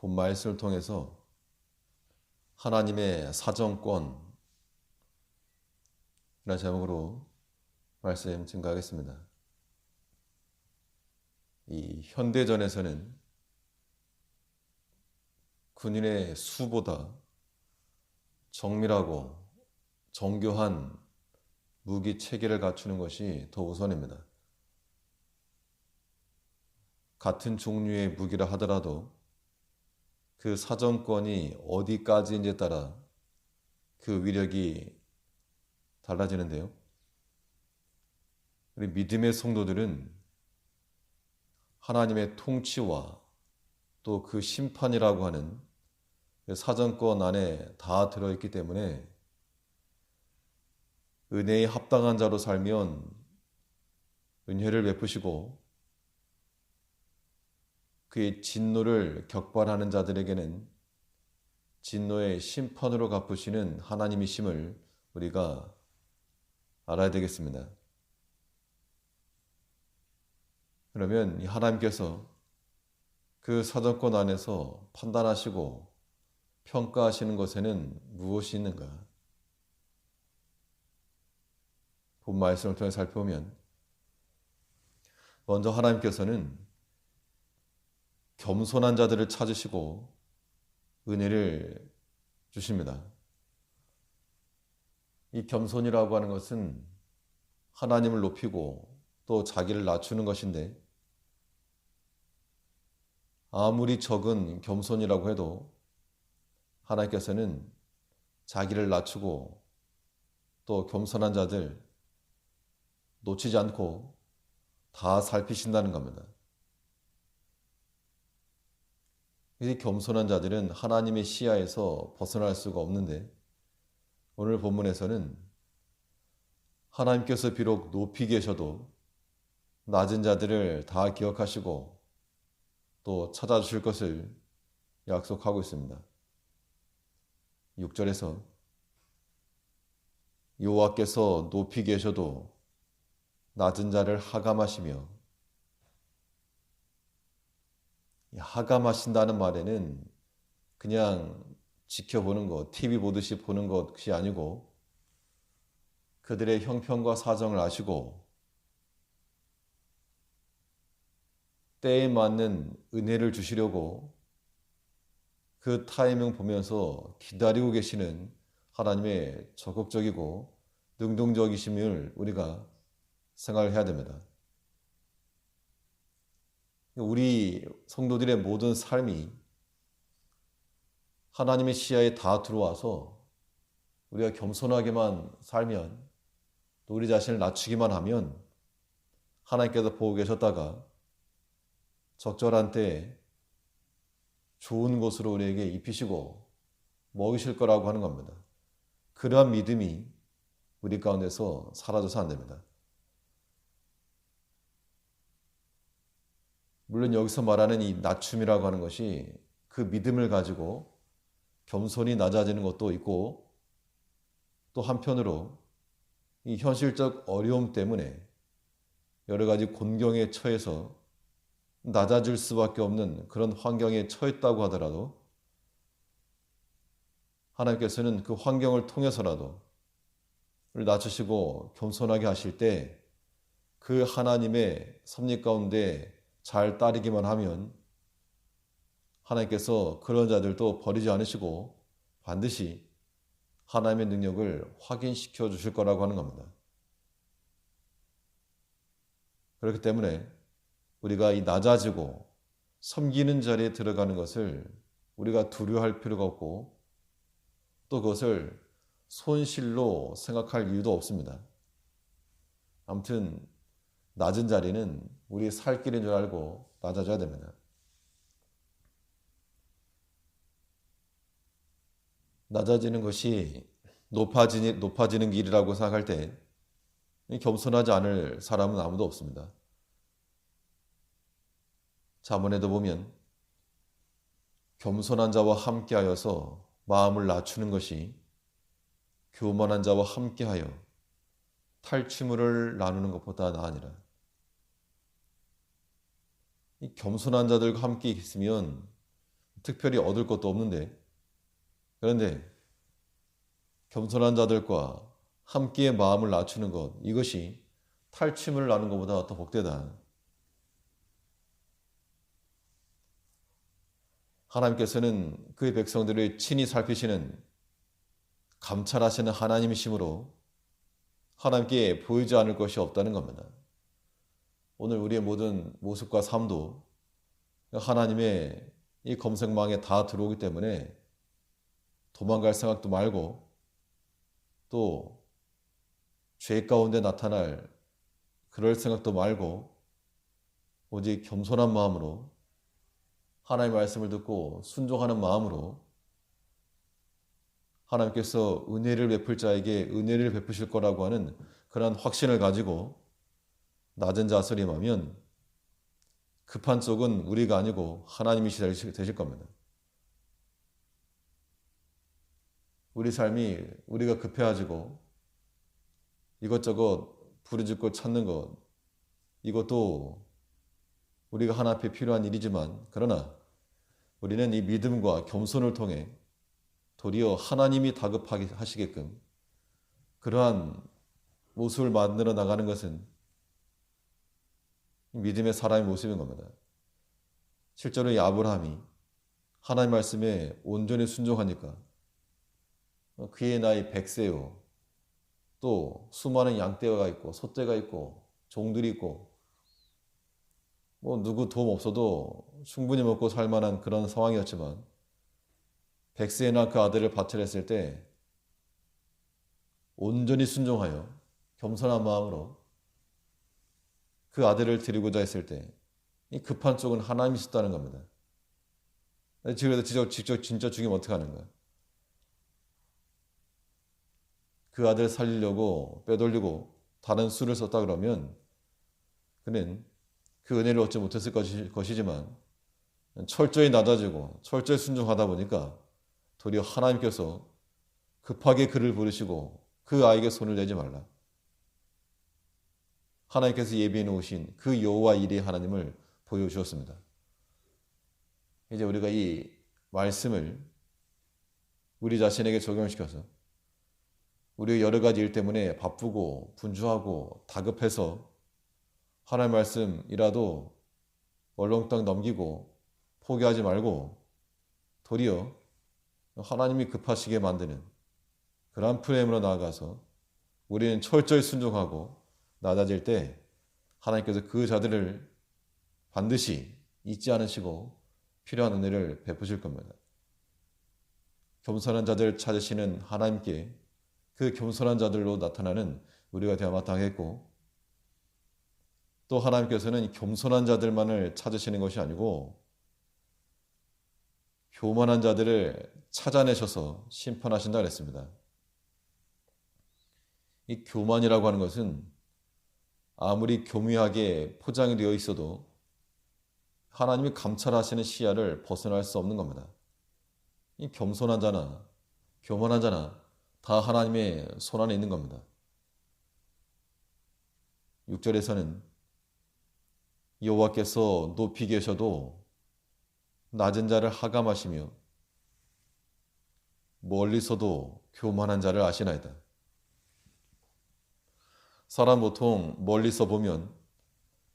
본 말씀을 통해서 하나님의 사정권 이라는 제목으로 말씀 증가하겠습니다. 이 현대전에서는 군인의 수보다 정밀하고 정교한 무기 체계를 갖추는 것이 더 우선입니다. 같은 종류의 무기라 하더라도 그 사정권이 어디까지인지에 따라 그 위력이 달라지는데요. 우리 믿음의 성도들은 하나님의 통치와 또 그 심판이라고 하는 그 사정권 안에 다 들어있기 때문에 은혜에 합당한 자로 살면 은혜를 베푸시고 그의 진노를 격발하는 자들에게는 진노의 심판으로 갚으시는 하나님이심을 우리가 알아야 되겠습니다. 그러면 하나님께서 그 사정권 안에서 판단하시고 평가하시는 것에는 무엇이 있는가? 본 말씀을 통해 살펴보면 먼저 하나님께서는 겸손한 자들을 찾으시고 은혜를 주십니다. 이 겸손이라고 하는 것은 하나님을 높이고 또 자기를 낮추는 것인데 아무리 적은 겸손이라고 해도 하나님께서는 자기를 낮추고 또 겸손한 자들 놓치지 않고 다 살피신다는 겁니다. 이 겸손한 자들은 하나님의 시야에서 벗어날 수가 없는데 오늘 본문에서는 하나님께서 비록 높이 계셔도 낮은 자들을 다 기억하시고 또 찾아주실 것을 약속하고 있습니다. 6절에서 여호와께서 높이 계셔도 낮은 자를 하감하시며 하감하신다는 말에는 그냥 지켜보는 것, TV 보듯이 보는 것이 아니고 그들의 형편과 사정을 아시고 때에 맞는 은혜를 주시려고 그 타이밍 보면서 기다리고 계시는 하나님의 적극적이고 능동적이심을 우리가 생각을 해야 됩니다. 우리 성도들의 모든 삶이 하나님의 시야에 다 들어와서 우리가 겸손하게만 살면 또 우리 자신을 낮추기만 하면 하나님께서 보고 계셨다가 적절한 때에 좋은 곳으로 우리에게 입히시고 먹이실 거라고 하는 겁니다. 그러한 믿음이 우리 가운데서 사라져서 안 됩니다. 물론 여기서 말하는 이 낮춤이라고 하는 것이 그 믿음을 가지고 겸손히 낮아지는 것도 있고 또 한편으로 이 현실적 어려움 때문에 여러 가지 곤경에 처해서 낮아질 수밖에 없는 그런 환경에 처했다고 하더라도 하나님께서는 그 환경을 통해서라도 낮추시고 겸손하게 하실 때 그 하나님의 섭리 가운데 잘 따르기만 하면 하나님께서 그런 자들도 버리지 않으시고 반드시 하나님의 능력을 확인시켜 주실 거라고 하는 겁니다. 그렇기 때문에 우리가 이 낮아지고 섬기는 자리에 들어가는 것을 우리가 두려워할 필요가 없고 또 그것을 손실로 생각할 이유도 없습니다. 아무튼 낮은 자리는 우리 살 길인 줄 알고 낮아져야 됩니다. 낮아지는 것이 높아지니, 높아지는 길이라고 생각할 때 겸손하지 않을 사람은 아무도 없습니다. 자문에도 보면 겸손한 자와 함께하여서 마음을 낮추는 것이 교만한 자와 함께하여 탈취물을 나누는 것보다 나으니라. 이 겸손한 자들과 함께 있으면 특별히 얻을 것도 없는데 그런데 겸손한 자들과 함께 마음을 낮추는 것 이것이 탈취물 나는 것보다 더 복되다. 하나님께서는 그의 백성들을 친히 살피시는 감찰하시는 하나님이심으로 하나님께 보이지 않을 것이 없다는 겁니다. 오늘 우리의 모든 모습과 삶도 하나님의 이 검색망에 다 들어오기 때문에 도망갈 생각도 말고 또 죄 가운데 나타날 그럴 생각도 말고 오직 겸손한 마음으로 하나님의 말씀을 듣고 순종하는 마음으로 하나님께서 은혜를 베풀 자에게 은혜를 베푸실 거라고 하는 그러한 확신을 가지고 낮은 자세를 임하면 급한 쪽은 우리가 아니고 하나님이 되실 겁니다. 우리 삶이 우리가 급해가지고 이것저것 부르짖고 찾는 것 이것도 우리가 하나 앞에 필요한 일이지만 그러나 우리는 이 믿음과 겸손을 통해 도리어 하나님이 다급하게 하시게끔 그러한 모습을 만들어 나가는 것은 믿음의 사람의 모습인 겁니다. 실제로 이 아브라함이 하나님 말씀에 온전히 순종하니까 그의 나이 백세요. 또 수많은 양떼가 있고 소떼가 있고 종들이 있고 뭐 누구 도움 없어도 충분히 먹고 살 만한 그런 상황이었지만 백세나 그 아들을 바쳐냈을 때 온전히 순종하여 겸손한 마음으로 그 아들을 드리고자 했을 때 이 급한 쪽은 하나님이 있었다는 겁니다. 집에서 직접, 직접 진짜 죽이면 어떡하는 거야? 그 아들 살리려고 빼돌리고 다른 수를 썼다 그러면 그는 그 은혜를 얻지 못했을 것이, 지만 철저히 낮아지고 철저히 순종하다 보니까 도리어 하나님께서 급하게 그를 부르시고 그 아이에게 손을 내지 말라. 하나님께서 예비해 놓으신 그 여호와 일의 하나님을 보여주었습니다. 이제 우리가 이 말씀을 우리 자신에게 적용시켜서 우리 여러 가지 일 때문에 바쁘고 분주하고 다급해서 하나님 말씀이라도 얼렁땅 넘기고 포기하지 말고 도리어 하나님이 급하시게 만드는 그러한 프레임으로 나아가서 우리는 철저히 순종하고 낮아질 때 하나님께서 그 자들을 반드시 잊지 않으시고 필요한 은혜를 베푸실 겁니다. 겸손한 자들 찾으시는 하나님께 그 겸손한 자들로 나타나는 우리가 되어 마땅했고 또 하나님께서는 겸손한 자들만을 찾으시는 것이 아니고 교만한 자들을 찾아내셔서 심판하신다 그랬습니다. 이 교만이라고 하는 것은 아무리 교묘하게 포장이 되어 있어도 하나님이 감찰하시는 시야를 벗어날 수 없는 겁니다. 이 겸손한 자나 교만한 자나 다 하나님의 손 안에 있는 겁니다. 6절에서는 여호와께서 높이 계셔도 낮은 자를 하감하시며 멀리서도 교만한 자를 아시나이다. 사람 보통 멀리서 보면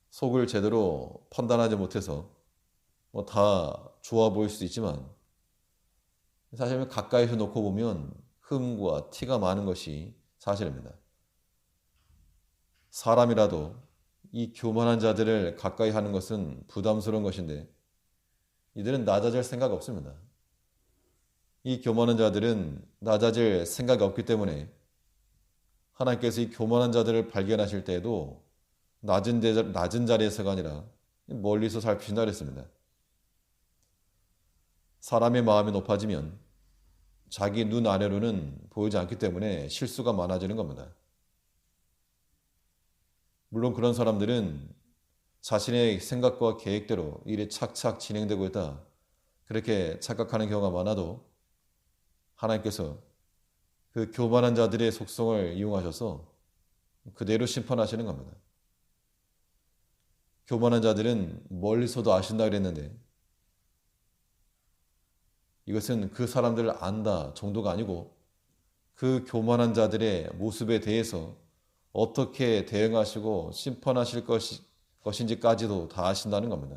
속을 제대로 판단하지 못해서 뭐 다 좋아 보일 수도 있지만 사실 가까이서 놓고 보면 흠과 티가 많은 것이 사실입니다. 사람이라도 이 교만한 자들을 가까이 하는 것은 부담스러운 것인데 이들은 낮아질 생각 없습니다. 이 교만한 자들은 낮아질 생각이 없기 때문에 하나님께서 이 교만한 자들을 발견하실 때에도 낮은, 데, 낮은 자리에서가 아니라 멀리서 살피신다 그랬습니다. 사람의 마음이 높아지면 자기 눈 아래로는 보이지 않기 때문에 실수가 많아지는 겁니다. 물론 그런 사람들은 자신의 생각과 계획대로 일이 착착 진행되고 있다. 그렇게 착각하는 경우가 많아도 하나님께서 그 교만한 자들의 속성을 이용하셔서 그대로 심판하시는 겁니다. 교만한 자들은 멀리서도 아신다 그랬는데 이것은 그 사람들을 안다 정도가 아니고 그 교만한 자들의 모습에 대해서 어떻게 대응하시고 심판하실 것이, 것인지까지도 다 아신다는 겁니다.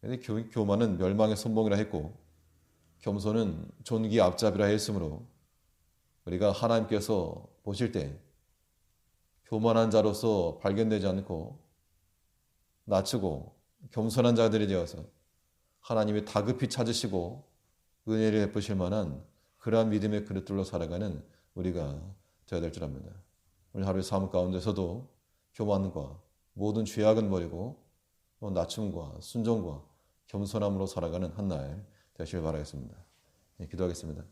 근데 교, 교만은 멸망의 선봉이라 했고 겸손은 존귀 앞잡이라 했으므로 우리가 하나님께서 보실 때 교만한 자로서 발견되지 않고 낮추고 겸손한 자들이 되어서 하나님이 다급히 찾으시고 은혜를 베푸실 만한 그러한 믿음의 그릇들로 살아가는 우리가 되어야 될 줄 압니다. 오늘 하루의 삶 가운데서도 교만과 모든 죄악은 버리고 낮춤과 순종과 겸손함으로 살아가는 한 날 되시길 바라겠습니다. 네, 기도하겠습니다.